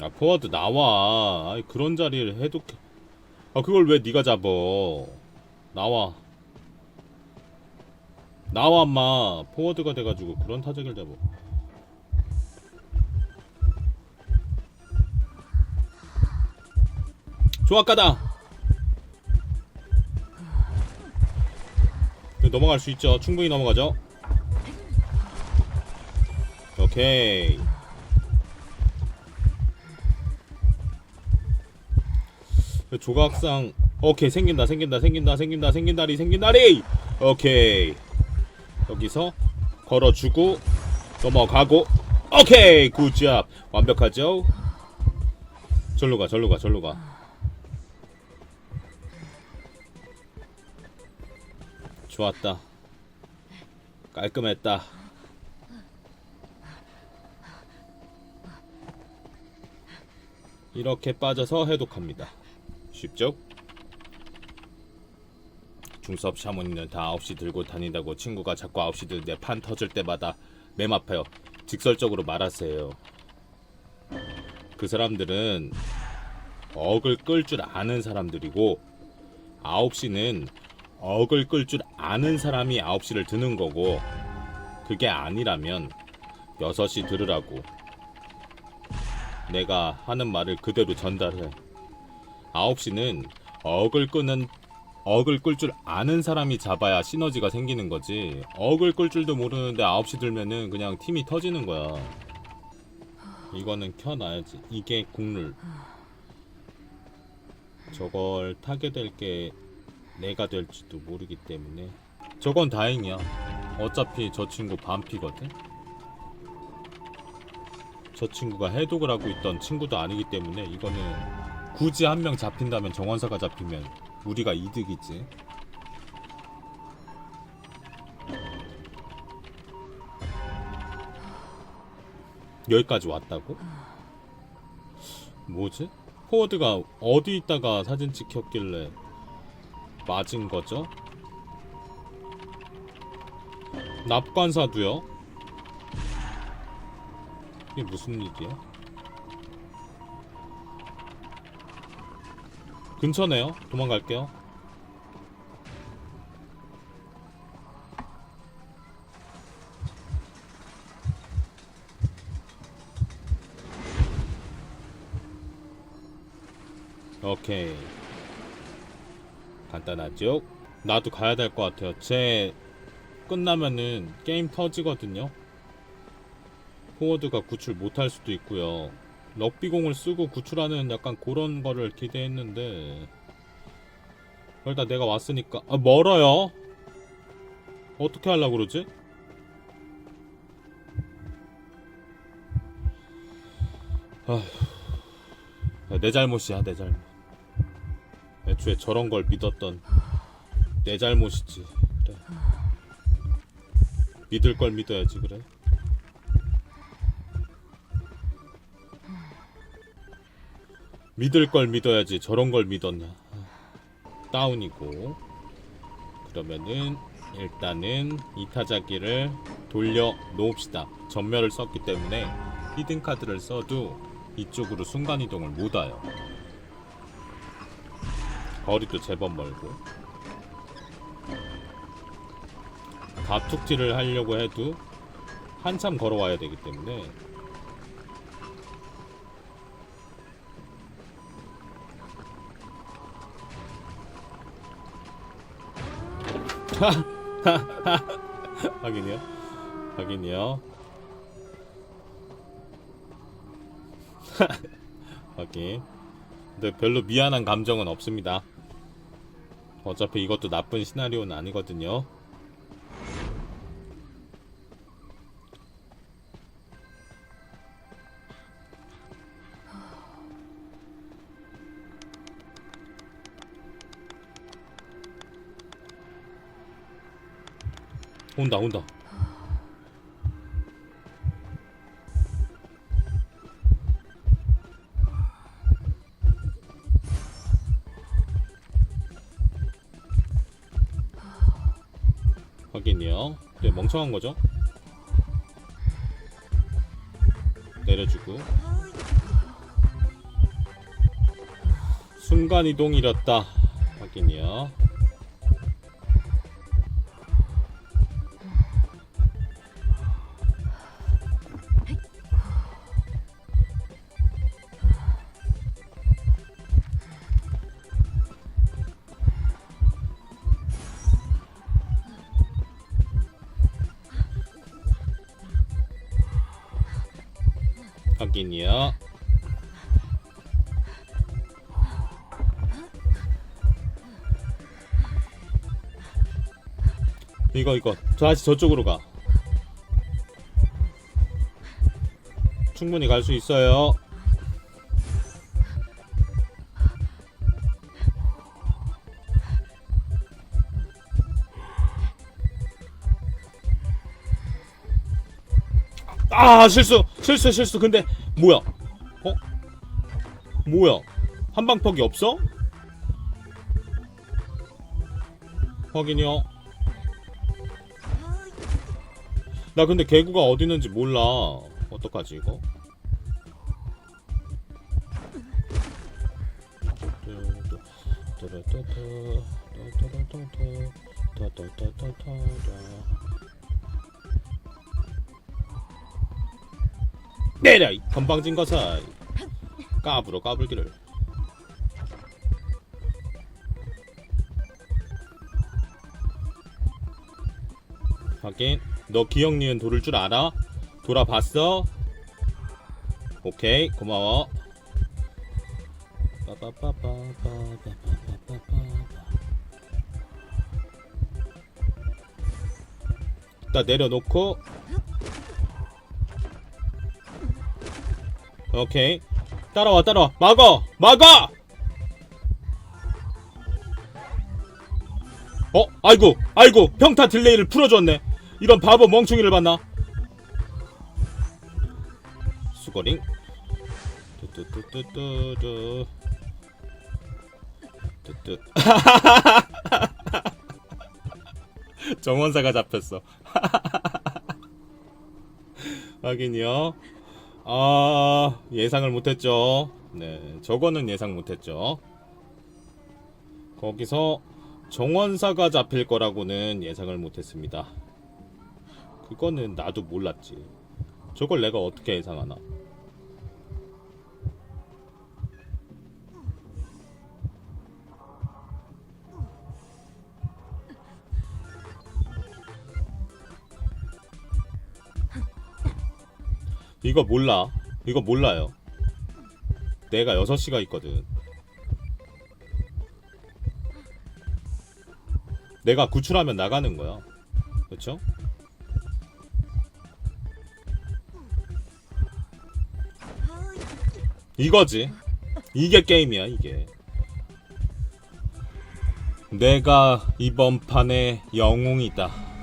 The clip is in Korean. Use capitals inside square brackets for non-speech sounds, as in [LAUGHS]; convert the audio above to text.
아 포워드 나와. 아이, 그런 자리를 해도 아 그걸 왜 네가 잡어? 나와. 나와 엄마. 포워드가 돼가지고 그런 타격을 잡어. 조합가다. 넘어갈 수 있죠. 충분히 넘어가죠. 오케이 조각상 오케이 생긴다 생긴다 생긴다 생긴다 생긴다리 생긴다리! 오케이. 여기서 걸어주고 넘어가고 오케이 굿잡 완벽하죠? 절로 가 절로 가 절로 가. 좋았다. 깔끔했다. 이렇게 빠져서 해독합니다 쉽죠? 중섭 샤머니는 다 9시 들고 다닌다고 친구가 자꾸 9시 들내 판 터질 때마다 맴 아파요. 직설적으로 말하세요. 그 사람들은 억을 끌 줄 아는 사람들이고 9시는 억을 끌 줄 아는 사람이 9시를 드는 거고 그게 아니라면 6시 들으라고 내가 하는 말을 그대로 전달해. 9시는 억을 끄는 억을 끌 줄 아는 사람이 잡아야 시너지가 생기는 거지. 억을 끌 줄도 모르는데 9시 들면은 그냥 팀이 터지는 거야. 이거는 켜놔야지. 이게 국룰. 저걸 타게 될 게 내가 될지도 모르기 때문에 저건 다행이야. 어차피 저 친구 반피거든. 저 친구가 해독을 하고 있던 친구도 아니기 때문에 이거는 굳이 한 명 잡힌다면 정원사가 잡히면 우리가 이득이지. 여기까지 왔다고? 뭐지? 포워드가 어디 있다가 사진 찍혔길래 맞은 거죠? 납관사도요? 이게 무슨 일이야? 근처네요. 도망갈게요. 오케이. 간단하죠? 나도 가야 될 것 같아요. 제 끝나면은 게임 터지거든요. 포워드가 구출 못할 수도 있고요. 럭비공을 쓰고 구출하는 약간 그런 거를 기대했는데 일단 내가 왔으니까 아 멀어요? 어떻게 하려고 그러지? 아휴. 내 잘못이야 내 잘못. 애초에 저런 걸 믿었던 내 잘못이지. 그래. 믿을 걸 믿어야지 그래 믿을 걸 믿어야지 저런 걸 믿었냐 다운이고. 그러면은 일단은 이타자기를 돌려 놓읍시다. 전멸을 썼기 때문에 히든 카드를 써도 이쪽으로 순간이동을 못 와요. 거리도 제법 멀고. 가툭티를 하려고 해도 한참 걸어와야 되기 때문에 [LAUGHS] 확인이요? 확인이요? [LAUGHS] 확인. 근데 별로 미안한 감정은 없습니다. 어차피 이것도 나쁜 시나리오는 아니거든요. 온다 온다 확인이요 네 멍청한 거죠 내려주고 순간 이동 이렸다. 확인이요. 확인이요. 이거 이거 다시 저쪽으로 가. 충분히 갈 수 있어요. 아 실수 실수 실수. 근데 뭐야? 어? 뭐야? 한방퍽이 없어? 확인이요. 나 근데 개구가 어디 있는지 몰라. 어떡하지 이거 때려 이 건방진 것아 까불어 까불기를 확인 너 기억 니은 돌을 줄 알아? 돌아봤어? 오케이 고마워 일단 내려놓고 오케이. 따라와 따라와. 막어 막어 어 아이고 아이고 평타 딜레이를 풀어줬네. 이런 바보 멍충이를 봤나? 수거링. 뚜뚜뚜뚜뚜 뚜. 뚜뚜. [LAUGHS] 정원사가 잡혔어. [LAUGHS] 확인이요 아 예상을 못했죠. 네 저거는 예상 못했죠. 거기서 정원사가 잡힐 거라고는 예상을 못했습니다. 그거는 나도 몰랐지. 저걸 내가 어떻게 예상하나 이거 몰라. 이거 몰라요. 내가 6시가 있거든. 내가 구출하면 나가는 거야. 그쵸? 이거지. 이게 게임이야, 이게. 내가 이번 판의 영웅이다.